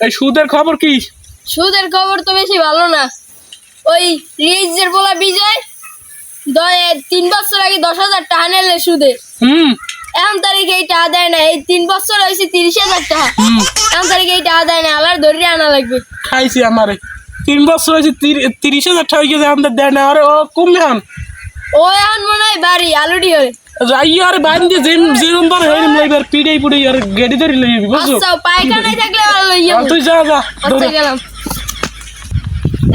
এই সুদের খবর কি? সুদের খবর তো বেশি ভালো না। ওই রিজের বলা বিজয় তিন বছর আগে দশ হাজার টাকা নিলে সুদে। হুম। এখন তারিখে এই টাকা দেয় না এই তিন বছর হয়েছে তিরিশ হাজার টাকা। এখন তারিখে এই টাকা দেয় না আলার ধরে আনা লাগবে। খাইছি আমারে। তিন বছর হয়েছে তির- তিরিশ হাজার টাকা গেছে আমাদের দেয় না। আরে ও কমবে ও এখন মনে হয় বাড়ি আলুডি হয়ে। যাই আর বাইন দিয়ে যে যেরকম ধরে হয়ে নিম এবার পিড়ে আর গেড়ি ধরে লই যাবি বুঝছ? আচ্ছা পায়খানায় থাকলে ভালো আর তুই যা যা আচ্ছা দৌড়ে। গেলাম।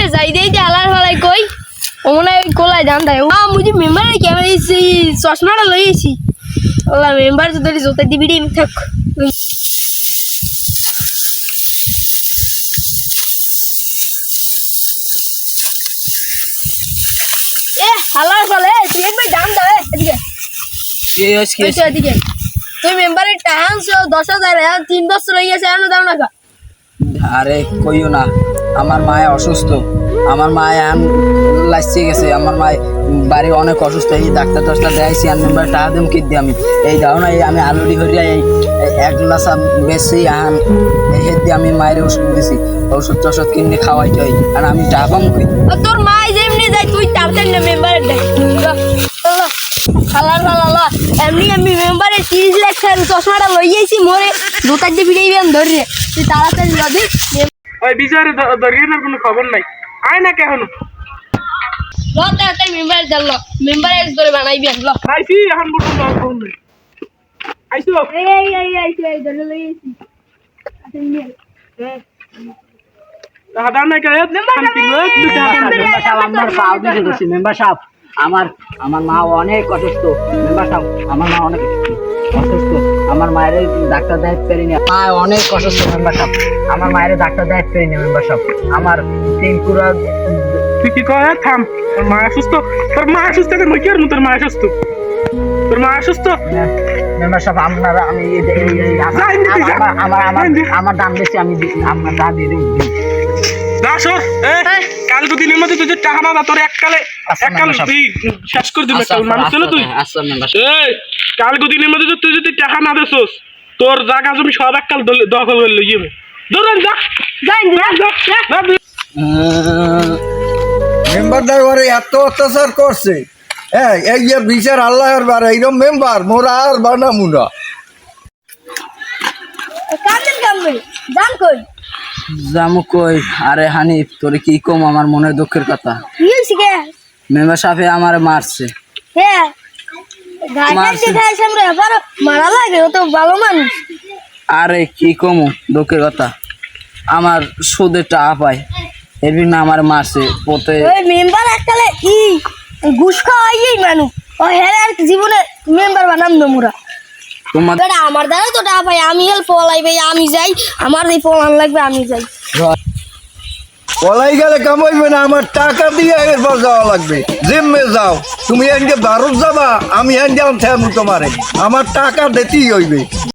এ যাই দেই যে আলার ভালাই কই। ও মনে হয় কোলায় জান দেয়। আ মুজি মেম্বারে ক্যামেরা দিছি চশমাটা লইছি আল্লাহ মেম্বার তো ধরি জোতে দিবি রে থাক। এ হালার ফলে তুই একবার জান দে এদিকে। তুই মেম্বারের টাকা দশ হাজার তিন বছর হয়ে গেছে এখনও দাও না আরে কইও না আমার মায়ে অসুস্থ। আমার মায়ে আন লাইসে গেছে আমার মায়ে বাড়ি অনেক অসুস্থ এই ডাক্তার টাক্তার দেখাইছি আর মেম্বার টাকা দিম কি আমি। এই দাও না এই আমি আলুডি হরিয়া এই এক গ্লাস বেশি আন এই হেদ দিয়ে আমি মায়ের ওষুধ দিছি। ওষুধ টষুধ কিনে খাওয়াই টাই আর আমি টাকা পাম কই তোর মা যেমনি যায় তুই তাড়াতাড়ি না মেম্বারের দেখ খালার খালা এমনি আমি মেম্বারের তিরিশ লাখ চশমাটা লইয়েছি মোরে দোতার দিয়ে ফিরে আমি ধরে তুই তাড়াতাড়ি লদি ওই বিচারে দরগানোর কোনো খবর নাই আয় না কেন ল তাড়াতাড়ি মেম্বারের দেখ ল ধরে বানাইবি এখন এই এই এই এই ধরে লইয়েছি আচ্ছা না না। মেম্বার দোষী মেম্বার সাহেব আমার আমার মা অনেক অসুস্থ। মেম্বার সাহেব আমার মা অনেক অসুস্থ। আমার মায়ের ডাক্তার দেখাতে পারিনি। মা অনেক অসুস্থ মেম্বার সাহেব। আমার মায়ের ডাক্তার দেখাতে পারিনি মেম্বার সাহেব। আমার তিন পুরা তুই কি কয় থাম। তোর মা অসুস্থ? তোর মা অসুস্থ কেন? কি আর তোর মা অসুস্থ? তোর মা অসুস্থ? মেম্বার সাহেব আপনারা আমি আমার। আমার- আমার আমার। আমার দাম বেশি আমি আপনার দাম দিয়ে দিই দাস কাল দুদিনের মধ্যে তুই টাকা না তোর এককালে আচ্ছা, এককাল তুই শেষ করে দিবি একটা মানুষ ছিল তুই? আচ্ছা এই কাল দুদিনের মধ্যে তুই যদি টাকা না দেছোস তোর জায়গা জমি সব এককাল দখল করে লই যাবে। দৌড়ান যা। যাই যা, যা। ঘরে এত অত্যাচার করছে। হ্যাঁ এই যে বিচার আল্লাহর বার এইরকম মেম্বার মোরা আর বানামু না। কান্দেন কামবে জান কই? জামু কই? আরে হানিফ তোর কি কম আমার মনের দুঃখের কথা? মেম্বার সাহেব আমার মারছে। হ্যাঁ মারা লাগে ও তো ভালো মানুষ। আরে কি কমু দুঃখের কথা? আমার সুদের টাকা পায় এর না আমার মারছে। ওই মেম্বার এককালে ই ঘুষ খাওয়াই মানুষ। ও হ্যাঁ আর জীবনে মেম্বার বানাম না মোরা। তোমার আমার দ্বারা তো টাকা পাই আমি হেল পলাই ভাই আমি যাই আমার এই পলান লাগবে আমি যাই। পলাই গেলে কামাইবে না আমার টাকা দিয়ে এরপর যাওয়া লাগবে। জিম্মে যাও তুমি এনকে ভারত যাবা আমি এন আনতে আমি তোমারে। আমার টাকা দিতেই হইবে।